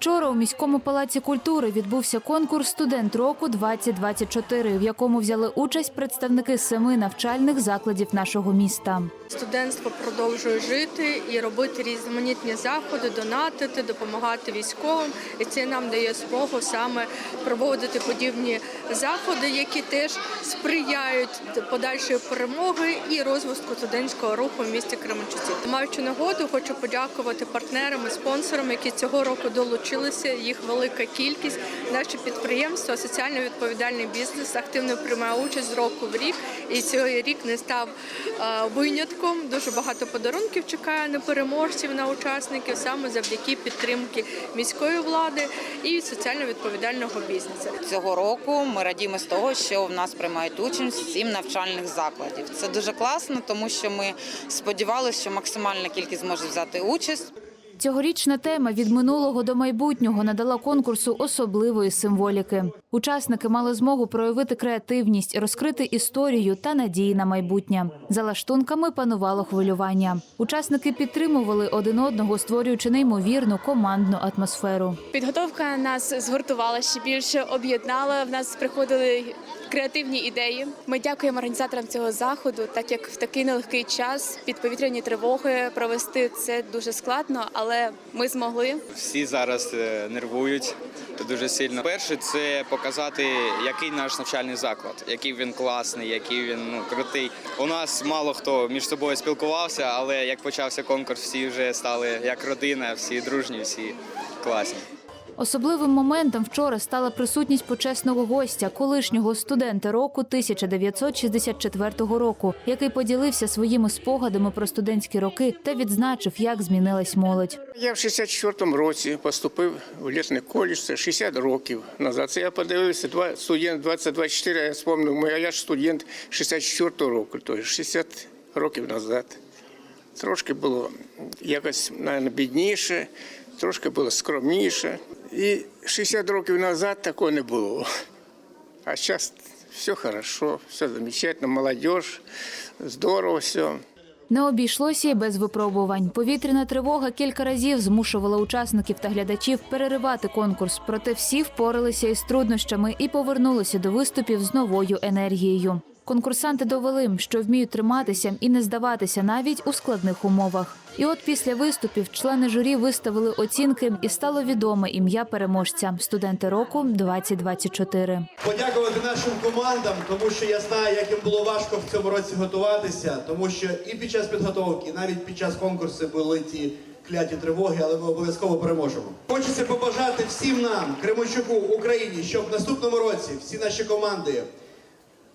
Вчора у міському палаці культури відбувся конкурс Студент року 2024 в якому взяли участь представники семи навчальних закладів нашого міста. Студентство продовжує жити і робити різноманітні заходи, донатити, допомагати військовим. І це нам дає змогу саме проводити подібні заходи, які теж сприяють подальшої перемоги і розвитку студентського руху в місті Кременчуці. Маючи нагоду, хочу подякувати партнерам і спонсорам, які цього року долучилися. Їх велика кількість. Наші підприємства, соціально відповідальний бізнес активно приймає участь з року в рік. І цей рік не став е, винятком. Дуже багато подарунків чекає на переможців, на учасників саме завдяки підтримки міської влади і соціально відповідального бізнесу. Цього року ми радіємо з того, що в нас приймають участь сім навчальних закладів. Це дуже класно, тому що ми сподівалися, що максимальна кількість зможе взяти участь. Цьогорічна тема від минулого до майбутнього надала конкурсу особливої символіки. Учасники мали змогу проявити креативність, розкрити історію та надії на майбутнє. За лаштунками панувало хвилювання. Учасники підтримували один одного, створюючи неймовірну командну атмосферу. Підготовка нас згуртувала ще більше, об'єднала. В нас приходили креативні ідеї. Ми дякуємо організаторам цього заходу, так як в такий нелегкий час під повітряні тривоги провести це дуже складно, але ми змогли. Всі зараз е, нервують дуже сильно. Перше, це показати, який наш навчальний заклад, який він класний, який він ну крутий. У нас мало хто між собою спілкувався, але як почався конкурс, всі вже стали як родина, всі дружні, всі класні. Особливим моментом вчора стала присутність почесного гостя, колишнього студента року 1964 року, який поділився своїми спогадами про студентські роки та відзначив, як змінилась молодь. Я в 64-му році поступив в лісний коледж, це 60 років назад. Це я подивився, два, студент 20-24, я спомнив, а я ж студент 64-го року, тобто 60 років назад. Трошки було якось, мабуть, бідніше, трошки було скромніше. І 60 років назад такого не було. А зараз все хорошо, все замечательно, молодежь, здорово все. Не обійшлося й без випробувань. Повітряна тривога кілька разів змушувала учасників та глядачів переривати конкурс. Проте всі впоралися із труднощами і повернулися до виступів з новою енергією. Конкурсанти довели, що вміють триматися і не здаватися навіть у складних умовах. І от після виступів члени журі виставили оцінки, і стало відоме ім'я переможця студенти року 2024. подякувати нашим командам, тому що я знаю, як їм було важко в цьому році готуватися, тому що і під час підготовки, і навіть під час конкурсу були ті кляті тривоги, але ми обов'язково переможемо. Хочеться побажати всім нам, Кременчуку, Україні, щоб в наступному році всі наші команди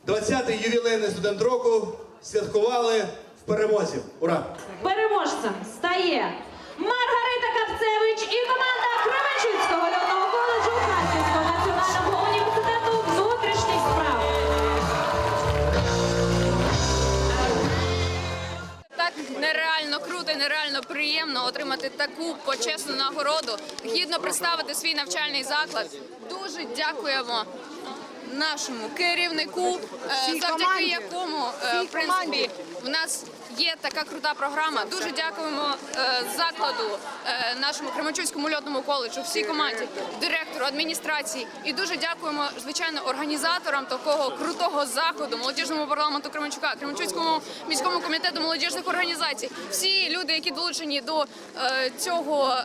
20-й ювілейний студент року святкували в перемозі. Ура! Переможцем стає Маргарита Капцевич і команда Кременчуцького льотного коледжу Харківського національного університету внутрішніх справ. Так нереально круто, і нереально приємно отримати таку почесну нагороду, гідно представити свій навчальний заклад. Дуже дякуємо нашому керівнику, е, завдяки якому е, в принципі в нас є така крута програма. Дуже дякуємо е, закладу, нашому Кременчуцькому льотному коледжу, всій команді, директору, адміністрації. І дуже дякуємо, звичайно, організаторам такого крутого заходу, молодіжному парламенту Кременчука, Кременчуцькому міському комітету молодіжних організацій. Всі люди, які долучені до цього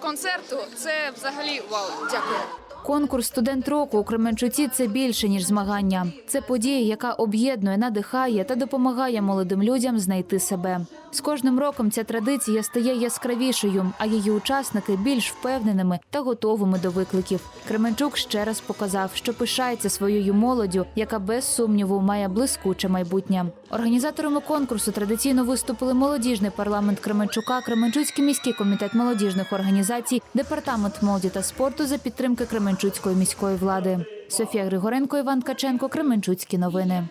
концерту, це взагалі вау. Дякую. Конкурс студент року у Кременчуці це більше ніж змагання. Це подія, яка об'єднує, надихає та допомагає молодим людям знайти себе. З кожним роком ця традиція стає яскравішою, а її учасники більш впевненими та готовими до викликів. Кременчук ще раз показав, що пишається своєю молоддю, яка без сумніву має блискуче майбутнє. Організаторами конкурсу традиційно виступили молодіжний парламент Кременчука, Кременчуцький міський комітет молодіжних організацій, департамент молоді та спорту за підтримки Кременчуцької міської влади. Софія Григоренко, Іван Ткаченко, Кременчуцькі новини.